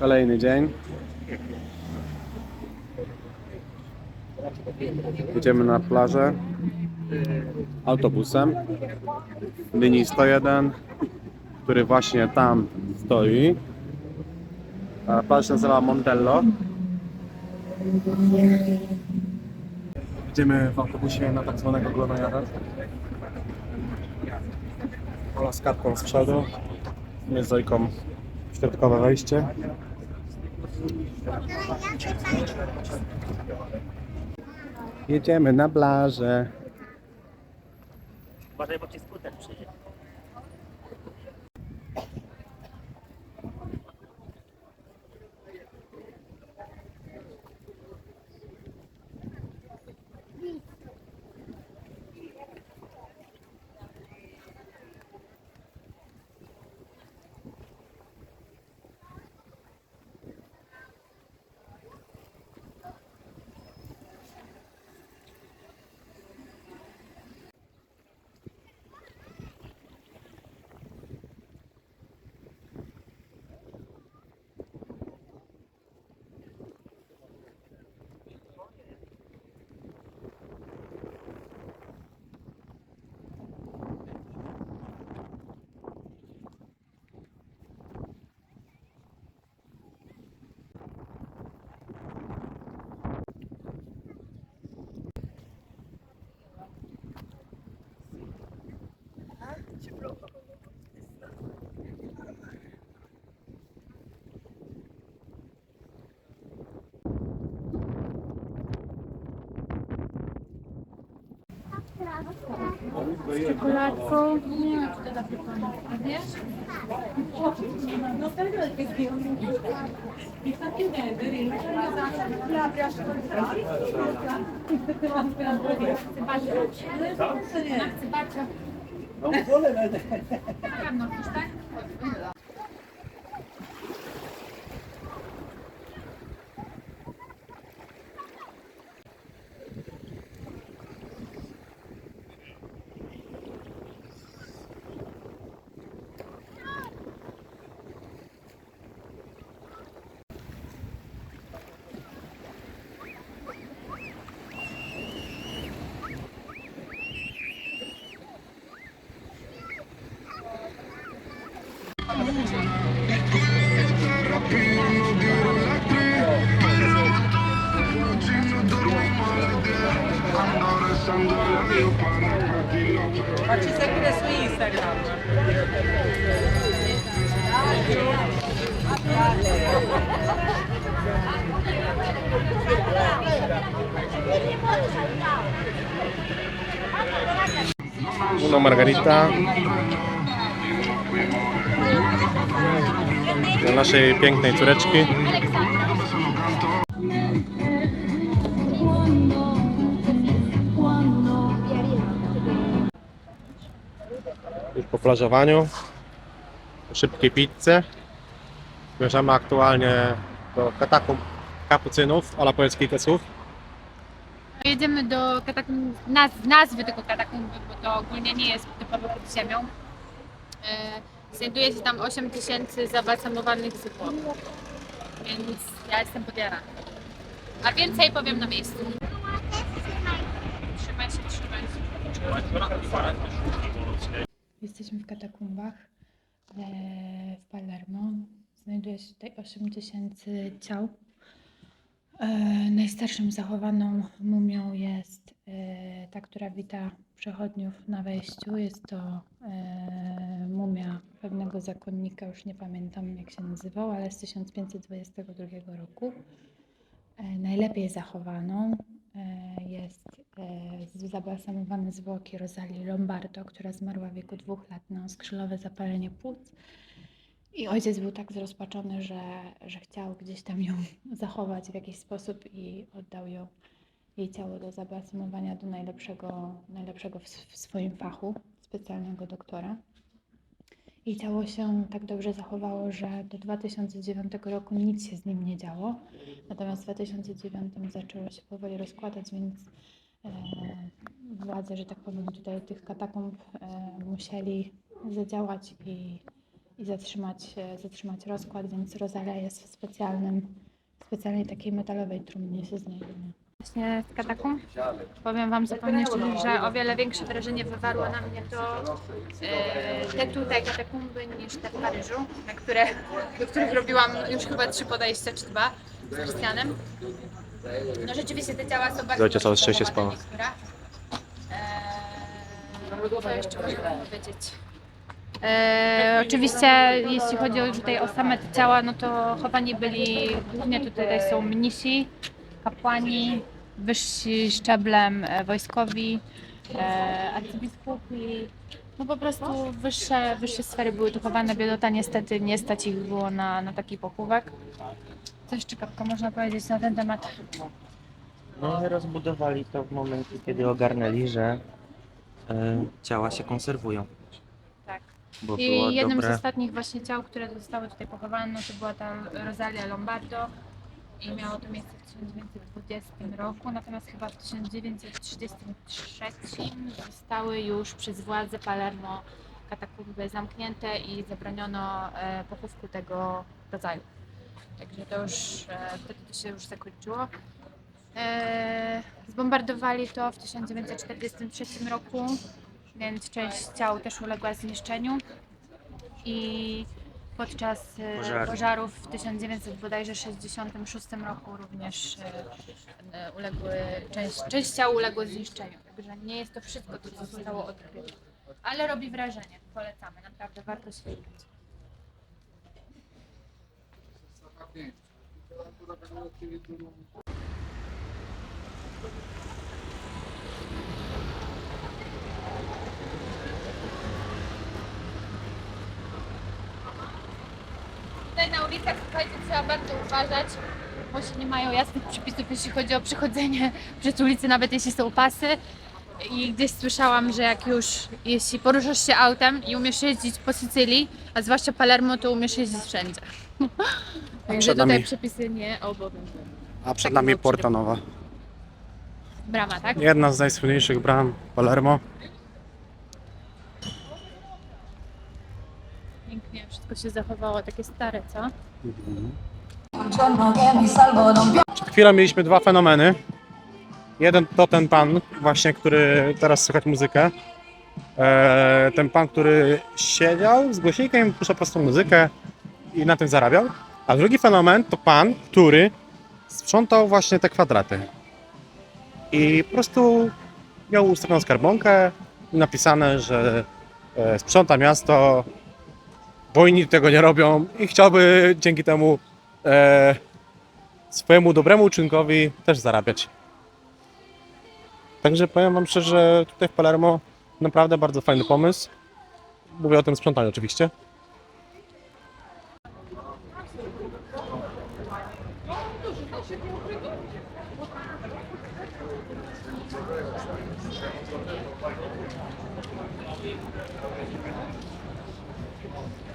Kolejny dzień. Jedziemy na plażę autobusem linii 101, który właśnie tam stoi. Plaża się nazywa Montello. Idziemy w autobusie na tak zwanego glonojada. Ola z kartką z przodu. Z Zojką środkowe wejście. Jedziemy na plażę. Uważaj, bo ci skuter przyjdzie. czekoladką. Nie wiem, czy to dobry pomysł, wiesz? Ma Uno margarita. Dla naszej pięknej córeczki. Już po plażowaniu. Po szybkiej pizzy. Zmierzamy aktualnie do katakumb kapucynów. Powiedz kilka słów. Jedziemy do katakumb, naz, nazwy tego katakumby, bo to ogólnie nie jest typowo pod ziemią. E, znajduje się tam 8 tysięcy zabalsamowanych zwłok, więc ja jestem podjarana. A więcej powiem na miejscu. Trzymaj się, trzymaj się. Jesteśmy w katakumbach e, w Palermo. Znajduje się tutaj 8 tysięcy ciał. E, najstarszą zachowaną mumią jest e, ta, która wita przechodniów na wejściu. Jest to e, mumia pewnego zakonnika, już nie pamiętam jak się nazywał, ale z 1522 roku. Najlepiej zachowaną jest zabalsamowane zwłoki Rosalii Lombardo, która zmarła w wieku dwóch lat na skrzylowe zapalenie płuc. I ojciec był tak zrozpaczony, że, że chciał gdzieś tam ją zachować w jakiś sposób i oddał ją, jej ciało do zabalsamowania do najlepszego, najlepszego w, w swoim fachu, specjalnego doktora. Jej ciało się tak dobrze zachowało, że do 2009 roku nic się z nim nie działo. Natomiast w 2009 zaczęło się powoli rozkładać, więc e, władze, że tak powiem, tutaj tych katakomb e, musieli zadziałać i i zatrzymać, e, zatrzymać rozkład, więc Rosalia jest w specjalnym, specjalnej takiej metalowej trumnie się znajduje. Właśnie z katakumb powiem Wam zupełnie szczerze, że o wiele większe wrażenie wywarło na mnie to e, te tutaj katakumby niż te w Paryżu, na które, do których robiłam już chyba trzy podejścia czy dwa z Krystianem. No rzeczywiście te ciała są bardzo całe szczęście spała. niektóre. Co jeszcze można powiedzieć? Eee, oczywiście jeśli chodzi tutaj o same te ciała, no to chowani byli, głównie tutaj są mnisi, kapłani, wyżsi szczeblem e, wojskowi, e, arcybiskupi, no po prostu wyższe, wyższe sfery były tu chowane, biedota niestety nie stać ich było na, na taki pochówek. Co jeszcze kapka można powiedzieć na ten temat? No rozbudowali to w momencie, kiedy ogarnęli, że e, ciała się konserwują. Bo było I jednym dobre... z ostatnich właśnie ciał, które zostały tutaj pochowane, no to była ta Rosalia Lombardo i miało to miejsce w 1920 roku, natomiast chyba w 1933 zostały już przez władze Palermo katakumby zamknięte i zabroniono e, pochówku tego rodzaju. Także to już e, wtedy to się już zakończyło. E, zbombardowali to w 1943 roku, więc część ciał też uległa zniszczeniu i podczas e, Pożaru. pożarów w 1966 roku również e, e, uległy, część, część ciał uległo zniszczeniu. Także nie jest to wszystko to, co zostało odkryte. Ale robi wrażenie, polecamy, naprawdę warto się. Tutaj na ulicach, słuchajcie, trzeba bardzo uważać, bo się nie mają jasnych przepisów, jeśli chodzi o przechodzenie przez ulicy, nawet jeśli są pasy. I gdzieś słyszałam, że jak już, jeśli poruszasz się autem i umiesz jeździć po Sycylii, a zwłaszcza Palermo, to umiesz jeździć wszędzie. Także tutaj nami- przepisy nie obowiązują. A przed Tak nami było Porta Nowa. Brama, tak? Jedna z najsłynniejszych bram Palermo. Pięknie, wszystko się zachowało, takie stare, co? Przed chwilą mieliśmy dwa fenomeny. Jeden to ten pan, właśnie, który teraz słychać muzykę. Eee, ten pan, który siedział z głośnikiem, puszczał po prostu muzykę i na tym zarabiał. A drugi fenomen to pan, który sprzątał właśnie te kwadraty. I po prostu miał ustawioną skarbonkę i napisane, że e, sprząta miasto, bo inni tego nie robią i chciałby dzięki temu e, swojemu dobremu uczynkowi też zarabiać. Także powiem Wam szczerze, tutaj w Palermo naprawdę bardzo fajny pomysł. Mówię o tym sprzątaniu oczywiście.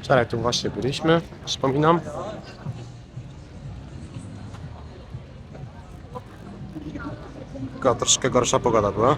Wczoraj tu właśnie byliśmy, przypominam. Tylko troszkę gorsza pogoda była.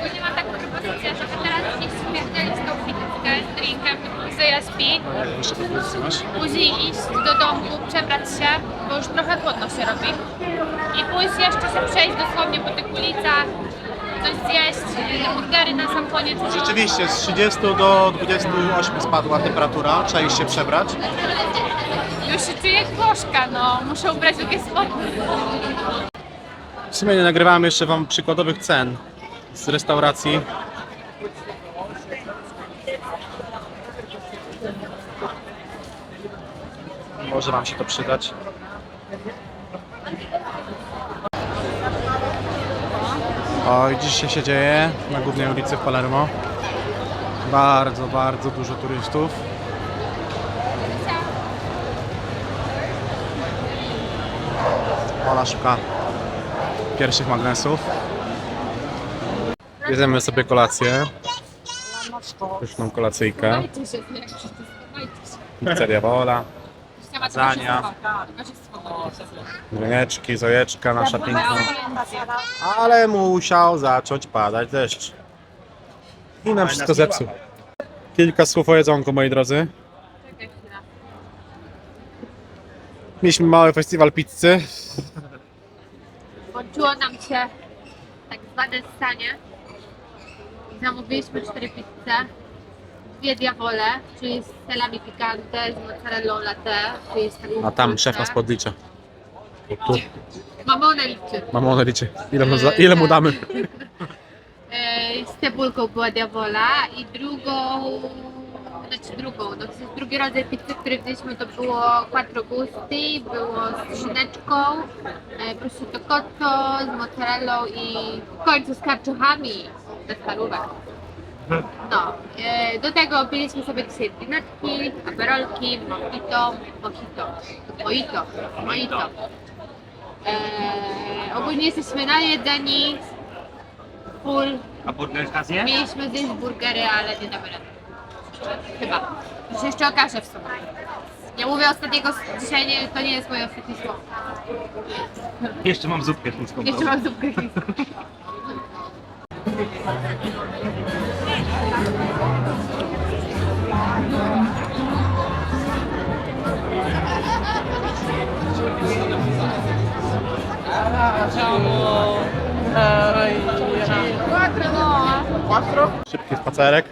Ogólnie mam taką propozycję, żeby teraz iść śmiertelnie z tą fitówkę z drinkiem, dopóki Zoja śpi. Później iść do domu, przebrać się, bo już trochę chłodno się robi. I pójść jeszcze się przejść dosłownie po tych ulicach, coś zjeść, burgery na sam koniec. Rzeczywiście z 30 do 28 spadła temperatura, trzeba iść się przebrać. Już się czuję gorzka, no. Muszę ubrać drugie spodnie. W sumie nie nagrywałem jeszcze Wam przykładowych cen z restauracji. Może Wam się to przydać. Oj, dziś się dzieje na głównej ulicy w Palermo. Bardzo, bardzo dużo turystów. Ola szuka pierwszych magnesów. Bierzemy sobie kolację. Pyszną kolacyjkę. Pizzeria Wola. Lasagna. Droneczki, zojeczka nasza piękna. Ale musiał zacząć padać deszcz. I nam wszystko zepsuł. Kilka słów o jedzonku, moi drodzy. Mieliśmy mały festiwal pizzy. Włączyło nam się tak zwane stanie. Zamówiliśmy cztery pizze, dwie diavole, czyli z salami picante, z mozzarellą latte, czyli z taką A tam szef nas podlicza. Tu Mamone liczy. mamy one liczy. Ile mu, za- ile mu damy? E, Z cebulką była diavola i drugą, znaczy drugą, no w sensie drugi rodzaj pizzy, który wzięliśmy to było quattro gusti, było z szyneczką, e, prosciutto cotto, z mozzarellą i w końcu z karczochami bez parówek. No, e, do tego piliśmy sobie dzisiaj drineczki, aperolki, mojito, mojito, mojito, mojito. E, ogólnie jesteśmy najedzeni, full, A burgerka zje? Mieliśmy zjeść burgery, ale nie damy rady. Chyba. Już jeszcze okaże w sumie. Ja mówię ostatniego, dzisiaj nie, to nie jest moje ostatnie słowo. Jeszcze mam zupkę chińską. Jeszcze mam zupkę chińską. Szybki spacerek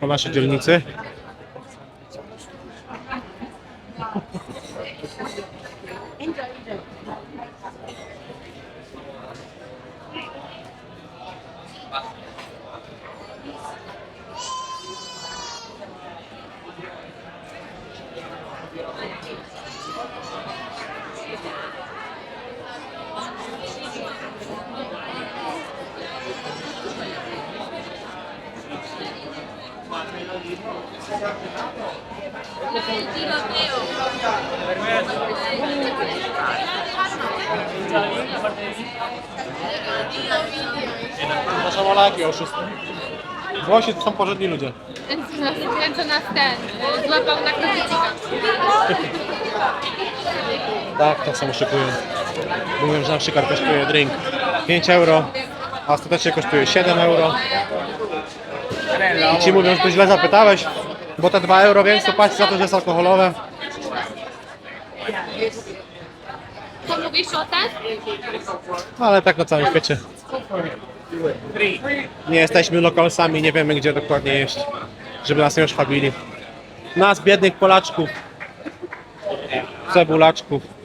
po naszej dzielnicy. To są Polaki, oszust. Włosi to są porządni ludzie. Ten, ten co nas ten, y, złapał na krótkiego. Tak, tak samo szykują. Mówią, że na przykład kosztuje drink 5 euro, a ostatecznie kosztuje 7 euro. I ci mówią, że ty źle zapytałeś, bo te 2 euro więcej płaci za to, że jest alkoholowe. Co mówisz o ten? No, ale tak na całym świecie. Nie jesteśmy lokalsami, nie wiemy gdzie dokładnie jeść, żeby nas nie oszwabili. Nas, biednych Polaczków, cebulaczków.